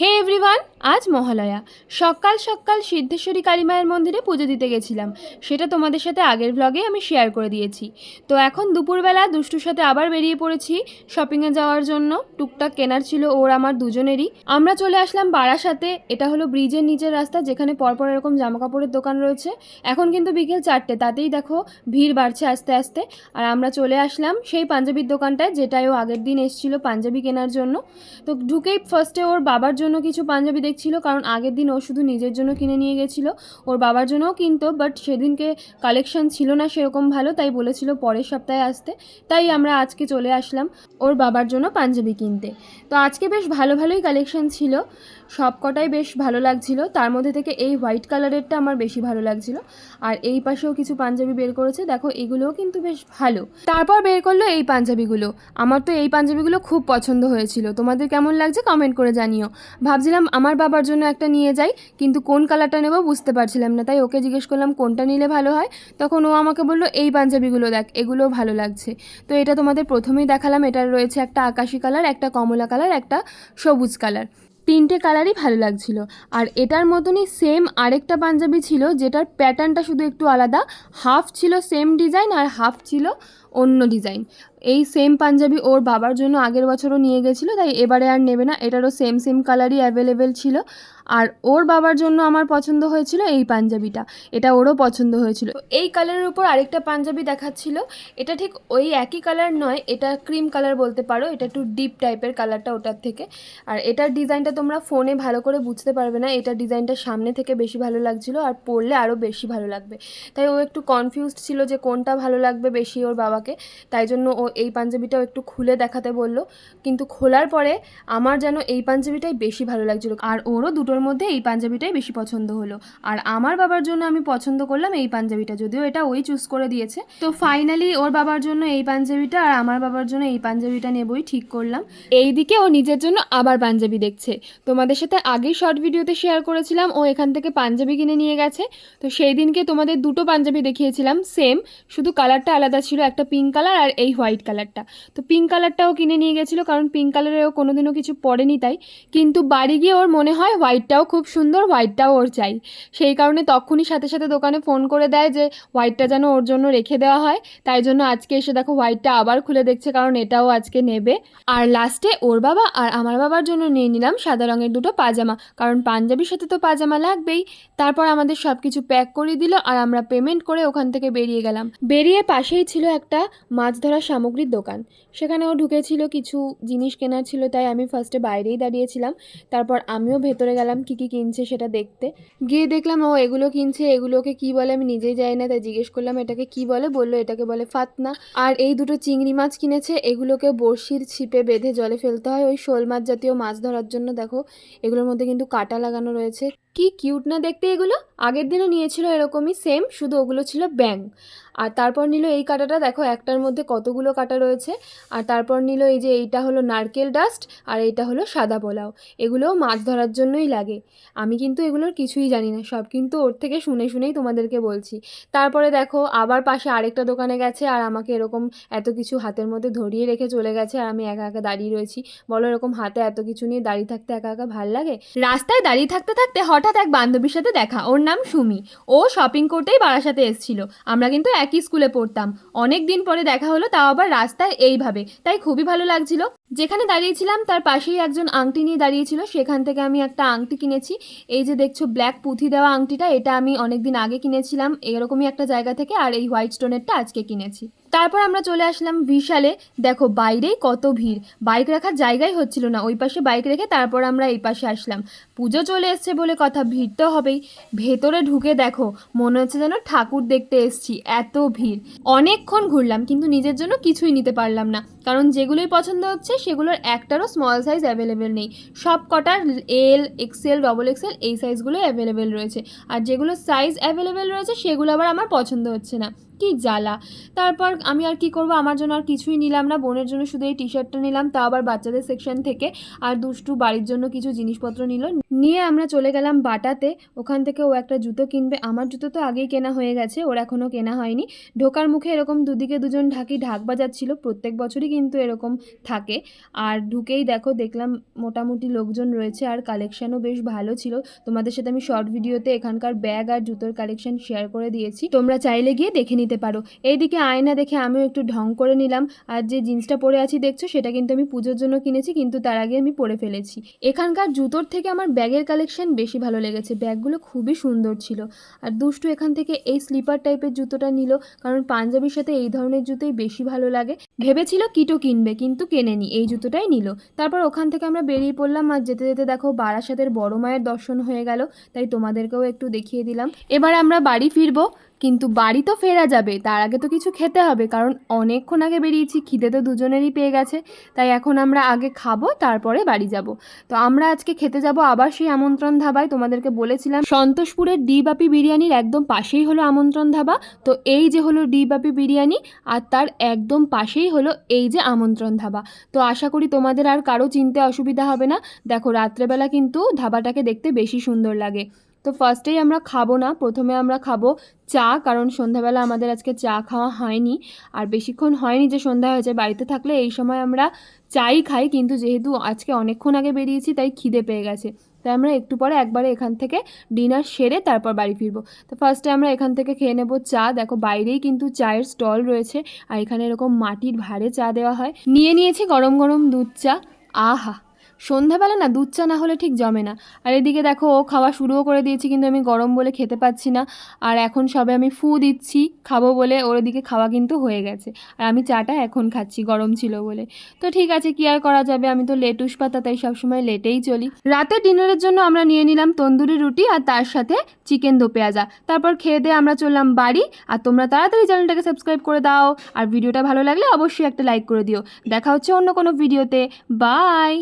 হে everyone, আজ মহালয়া। সকাল সকাল সিদ্ধেশ্বরী কালীমায়ের মন্দিরে পুজো দিতে গেছিলাম। সেটা তোমাদের সাথে আগের ব্লগে আমি শেয়ার করে দিয়েছি। তো এখন দুপুরবেলা দুষ্টুর সাথে আবার বেরিয়ে পড়েছি শপিংয়ে যাওয়ার জন্য। টুকটাক কেনার ছিল ওর, আমার দুজনেরই। আমরা চলে আসলাম বারাসাতে। এটা হলো ব্রিজের নিচের রাস্তা, যেখানে পরপর এরকম জামা কাপড়ের দোকান রয়েছে। এখন কিন্তু বিকেল চারটে, তাতেই দেখো ভিড় বাড়ছে আস্তে আস্তে। আর আমরা চলে আসলাম সেই পাঞ্জাবির দোকানটায়, যেটাই ও আগের দিন এসেছিল পাঞ্জাবি কেনার জন্য। তো ঢুকেই ফার্স্টে ওর বাবার জন্য কিছু পাঞ্জাবি দেখছিল, কারণ আগের দিন ও শুধু নিজের জন্য কিনে নিয়ে গেছিল। ওর বাবার জন্যও কিনতো বাট সেদিনকে কালেকশন ছিল না সেরকম ভালো, তাই বলেছিল পরের সপ্তাহে আসতে। তাই আমরা আজকে চলে আসলাম ওর বাবার জন্য পাঞ্জাবি কিনতে। তো আজকে বেশ ভালো ভালোই কালেকশন ছিল সব কটাই বেশ ভালো লাগছিল। তার মধ্যে থেকে এই হোয়াইট কালারেরটা আমার বেশি ভালো লাগছিল। আর এই পাশেও কিছু পাঞ্জাবি বের করেছে, দেখো এগুলোও কিন্তু বেশ ভালো। তারপর বের করল এই পাঞ্জাবিগুলো। আমার তো এই পাঞ্জাবিগুলো খুব পছন্দ হয়েছিল। তোমাদের কেমন লাগছে কমেন্ট করে জানিও। ভাবছিলাম আমার বাবার জন্য একটা নিয়ে যাই, কিন্তু কোন কালারটা নেব বুঝতে পারছিলাম না। তাই ওকে জিজ্ঞেস করলাম, কোনটা নিলে ভালো হয়? তখন ও আমাকে বলল, এই পাঞ্জাবিগুলো দেখ, এগুলোও ভালো লাগছে। তো এটা তোমাদের প্রথমেই দেখালাম, এটা রয়েছে একটা আকাশি কালার, একটা কমলা কালার, একটা সবুজ কালার। তিনটে কালারই ভালো লাগছিল। আর এটার মতনই সেম আরেকটা পাঞ্জাবি ছিল, যেটার প্যাটার্নটা শুধু একটু আলাদা। হাফ ছিল সেম ডিজাইন আর হাফ ছিল অন্য ডিজাইন। এই সেম পাঞ্জাবি ওর বাবার জন্য আগের বছরও নিয়ে গেছিল, তাই এবারে আর নেবে না। এটারও সেম সেম কালারই অ্যাভেলেবেল ছিল। আর ওর বাবার জন্য আমার পছন্দ হয়েছিল এই পাঞ্জাবিটা। এটা ওরও পছন্দ হয়েছিল। এই কালারের উপর আরেকটা পাঞ্জাবি দেখাচ্ছিল। এটা ঠিক ওই একই কালার নয়, এটা ক্রিম কালার বলতে পারো, এটা একটু ডিপ টাইপের কালারটা ওটার থেকে। আর এটার ডিজাইনটা তোমরা ফোনে ভালো করে বুঝতে পারবে না এটার ডিজাইনটা সামনে থেকে বেশি ভালো লাগছিল আর পরলে আরও বেশি ভালো লাগবে। তাই ও একটু কনফিউজড ছিল যে কোনটা ভালো লাগবে বেশি ওর বাবাকে তাই জন্য ও এই পাঞ্জাবিটাও একটু খুলে দেখাতে বলল। কিন্তু খোলার পরে আমার যেন এই পাঞ্জাবিটাই বেশি ভালো লাগছিল। আর ওরও দুটোর মধ্যে এই পাঞ্জাবিটাই বেশি পছন্দ হলো। আর আমার বাবার জন্য আমি পছন্দ করলাম এই পাঞ্জাবিটা, যদিও এটা ওই চুজ করে দিয়েছে। তো ফাইনালি ওর বাবার জন্য এই পাঞ্জাবিটা আর আমার বাবার জন্য এই পাঞ্জাবিটা নেবই, ঠিক করলাম। এইদিকে ও নিজের জন্য আবার পাঞ্জাবি দেখছে। তোমাদের সাথে আগেই শর্ট ভিডিওতে শেয়ার করেছিলাম, ও এখান থেকে পাঞ্জাবি কিনে নিয়ে গেছে। তো সেই দিনকে তোমাদের দুটো পাঞ্জাবি দেখিয়েছিলাম সেম শুধু কালারটা আলাদা ছিল, একটা পিঙ্ক কালার আর এই হোয়াইট কালারটা তো পিঙ্ক কালারটাও কিনে নিয়ে গেছিল, কারণ পিঙ্ক কালারেও কোনোদিনও কিছু পরেনি তাই। কিন্তু বাড়ি গিয়ে ওর মনে হয় হোয়াইটটাও খুব সুন্দর হোয়াইটটাও ওর চাই। সেই কারণে তখনই সাথে সাথে দোকানে ফোন করে দেয় যে হোয়াইটটা যেন ওর জন্য রেখে দেওয়া হয়। তাই জন্য আজকে এসে দেখো হোয়াইটটা আবার খুলে দেখছে, কারণ এটাও আজকে নেবে। আর লাস্টে ওর বাবা আর আমার বাবার জন্য নিয়ে নিলাম সাদা রঙের দুটো পাজামা, কারণ পাঞ্জাবির সাথে তো পাজামা লাগবেই। তারপর আমাদের সব কিছু প্যাক করে দিল আর আমরা পেমেন্ট করে ওখান থেকে বেরিয়ে গেলাম। বেরিয়ে পাশেই ছিল একটা মাছ ধরার সামগ্রীর দোকান। সেখানে ও ঢুকেছিল কিছু জিনিস কেনার ছিল, তাই আমি ফার্স্টে বাইরেই দাঁড়িয়েছিলাম। তারপর আমিও ভেতরে গেলাম কী কী কিনছে সেটা দেখতে। গিয়ে দেখলাম, ও এগুলো কিনছে, এগুলোকে কি বলে আমি নিজেই জানি না, তাই জিজ্ঞেস করলাম, এটাকে কি বলে? বলল, এটাকে বলে ফাতনা। আর এই দুটো চিংড়ি মাছ কিনেছে, এগুলোকে বড়শির ছিপে বেঁধে জলে ফেলতে হয়। ওই শোল মাছ জাতীয় মাছ ধরার জন্য, দেখো, এগুলোর মধ্যে কিন্তু কাটা লাগানো রয়েছে। কি কিউট না দেখতে এগুলো? আগের দিনও নিয়েছিল এরকমই সেম শুধু ওগুলো ছিল ব্যাং আর তারপর নিল এই কাটাটা, দেখো একটার মধ্যে কতগুলো কাটা রয়েছে। আর তারপর নিল এই যে এইটা হলো নারকেল ডাস্ট আর এইটা হলো সাদা পোলাও। এগুলোও মাছ ধরার জন্যই লাগে। আমি কিন্তু এগুলোর কিছুই জানি না, সব কিন্তু ওর থেকে শুনে শুনেই তোমাদেরকে বলছি। তারপরে দেখো, আবার পাশে আরেকটা দোকানে গেছে, আর আমাকে এরকম এত কিছু হাতের মধ্যে ধরিয়ে রেখে চলে গেছে, আর আমি একা একা দাঁড়িয়ে রয়েছি। বলো এরকম হাতে এত কিছু নিয়ে দাঁড়িয়ে থাকতে একা একা ভালো লাগে? রাস্তায় দাঁড়িয়ে থাকতে থাকতে হঠাৎ এক বান্ধবীর সাথে দেখা। ওর নাম সুমি। ও শপিং করতেই বারাসাতে এসেছিল। আমরা কিন্তু একই স্কুলে পড়তাম। অনেক দিন পরে দেখা হলো, তাও আবার রাস্তায় এইভাবে। তাই খুবই ভালো লাগছিল। যেখানে দাঁড়িয়েছিলাম, তার পাশেই একজন আংটি নিয়ে দাঁড়িয়েছিল। সেখান থেকে আমি একটা আংটি কিনেছি। এই যে দেখছ ব্ল্যাক পুঁথি দেওয়া আংটিটা, এটা আমি অনেক দিন আগে কিনেছিলাম। এরকমই একটা জায়গা থেকে, আর এই হোয়াইট স্টোনেরটা আজকে কিনেছি। তারপর আমরা চলে আসলাম বিশালে দেখো বাইরে কত ভিড়। বাইক রাখার জায়গাই হচ্ছিল না। ওই পাশে বাইক রেখে তারপর আমরা এই পাশে আসলাম। পুজো চলে এসছে বলে কথা, ভিড় তো হবেই। ভেতরে ঢুকে দেখো, মনে হচ্ছে যেন ঠাকুর দেখতে এসছি। এত ভিড়। অনেকক্ষণ ঘুরলাম, কিন্তু নিজের জন্য কিছুই নিতে পারলাম না। কারণ যেগুলোই পছন্দ হচ্ছে, সেগুলোর একটারও স্মল সাইজ অ্যাভেলেবেল নেই। সব কটার এল এক্সেল ডবল এক্সেল এই সাইজগুলো অ্যাভেলেবেল রয়েছে। আর যেগুলো সাইজ অ্যাভেলেবেল রয়েছে, সেগুলো আবার আমার পছন্দ হচ্ছে না। কি জ্বালা। তারপর আমি আর কি করব? আমার জন্য আর কিছুই নিলাম না। বোনের জন্য শুধু এই টি শার্টটা নিলাম। তা আবার বাচ্চাদের সেকশন থেকে। আর দুষ্টু বাড়ির জন্য কিছু জিনিসপত্র নিল। নিয়ে আমরা চলে গেলাম বাটাতে। ওখান থেকে ও একটা জুতো কিনবে। আমার জুতো তো আগেই কেনা হয়ে গেছে। ওর এখনও কেনা হয়নি। ঢোকার মুখে এরকম দুদিকে দুজন ঢাকি ঢাক বাজাচ্ছিল। প্রত্যেক বছরই কিন্তু এরকম থাকে। আর ঢুকেই দেখো, দেখলাম মোটামুটি লোকজন রয়েছে। আর কালেকশানও বেশ ভালো ছিল। তোমাদের সাথে আমি শর্ট ভিডিওতে এখানকার ব্যাগ আর জুতোর কালেকশন শেয়ার করে দিয়েছি। তোমরা চাইলে গিয়ে দেখে নিতে পারো। এইদিকে আয়না দেখে আমিও একটু ঢং করে নিলাম। আর যে জিন্সটা পরে আছি দেখছ, সেটা কিন্তু আমি পুজোর জন্য কিনেছি, কিন্তু তার আগে আমি পরে ফেলেছি। এখানকার জুতোর থেকে আমার ব্যাগের কালেকশন বেশি ভালো লেগেছে। ব্যাগগুলো খুবই সুন্দর ছিল। আর দুষ্টু এখান থেকে এই স্লিপার টাইপের জুতোটা নিল, কারণ পাঞ্জাবির সাথে এই ধরনের জুতোই বেশি ভালো লাগে। ভেবেছিল কিটো কিনবে, কিন্তু কেনেনি, এই জুতোটাই নিল। তারপর ওখান থেকে আমরা বেরিয়ে পড়লাম আর যেতে যেতে দেখো বারাসাতের বড় মায়ের দর্শন হয়ে গেল। তাই তোমাদেরকেও একটু দেখিয়ে দিলাম। এবার আমরা বাড়ি ফিরবো। কিন্তু বাড়ি তো ফেরা যাবে, তার আগে তো কিছু খেতে হবে, কারণ অনেকক্ষণ আগে বেরিয়েছি, খিদে তো দুজনেরই পেয়ে গেছে, তাই এখন আমরা আগে খাব, তারপরে বাড়ি যাব। তো আমরা আজকে খেতে যাব আবার সেই আমন্ত্রণ ধাবায়, তোমাদেরকে বলেছিলাম, সন্তোষপুরের ডি বাপি বিরিয়ানির একদম পাশেই হলো আমন্ত্রণ ধাবা। তো এই যে হলো ডি বাপি বিরিয়ানি, আর তার একদম পাশেই হলো এই যে আমন্ত্রণ ধাবা। তো আশা করি তোমাদের আর কারও চিনতে অসুবিধা হবে না। দেখো, রাত্রেবেলা কিন্তু ধাবাটাকে দেখতে বেশি সুন্দর লাগে। তো ফার্স্টেই আমরা খাব না, প্রথমে আমরা খাব চা, কারণ সন্ধ্যাবেলা আমাদের আজকে চা খাওয়া হয়নি। আর বেশিক্ষণ হয়নি যে সন্ধ্যা হয়েছে, বাড়িতে থাকলে এই সময় আমরা চাই খাই, কিন্তু যেহেতু আজকে অনেকক্ষণ আগে বেরিয়েছি, তাই খিদে পেয়ে গেছে। তাই আমরা একটু পরে একবারে এখান থেকে ডিনার সেরে তারপর বাড়ি ফিরবো। তো ফার্স্টে আমরা এখান থেকে খেয়ে নেব চা। দেখো বাইরেই কিন্তু চায়ের স্টল রয়েছে, আর এখানে এরকম মাটির ভারে চা দেওয়া হয়। নিয়ে নিয়েছি গরম গরম দুধ চা। আহা! সন্ধ্যাবেলা না, দুধ চা না হলে ঠিক জমে না। আর এদিকে দেখো, ও খাওয়া শুরুও করে দিয়েছি, কিন্তু আমি গরম বলে খেতে পাচ্ছি না। আর এখন সবে আমি ফু দিচ্ছি, খাব বলে ওর দিকে খাওয়া কিন্তু হয়ে গেছে। আর আমি চাটা এখন খাচ্ছি, গরম ছিল বলে। তো ঠিক আছে, কি আর করা যাবে? আমি তো লেটুস পাতা, তাই সবসময় লেটেই চলি। রাতের ডিনারের জন্য আমরা নিয়ে নিলাম তন্দুরি রুটি আর তার সাথে চিকেন দো পেঁয়াজা। তারপর খেয়ে দিয়ে আমরা চললাম বাড়ি। আর তোমরা তাড়াতাড়ি চ্যানেলটাকে সাবস্ক্রাইব করে দাও। আর ভিডিওটা ভালো লাগলে অবশ্যই একটা লাইক করে দিও। দেখা হচ্ছে অন্য কোনো ভিডিওতে। বাই!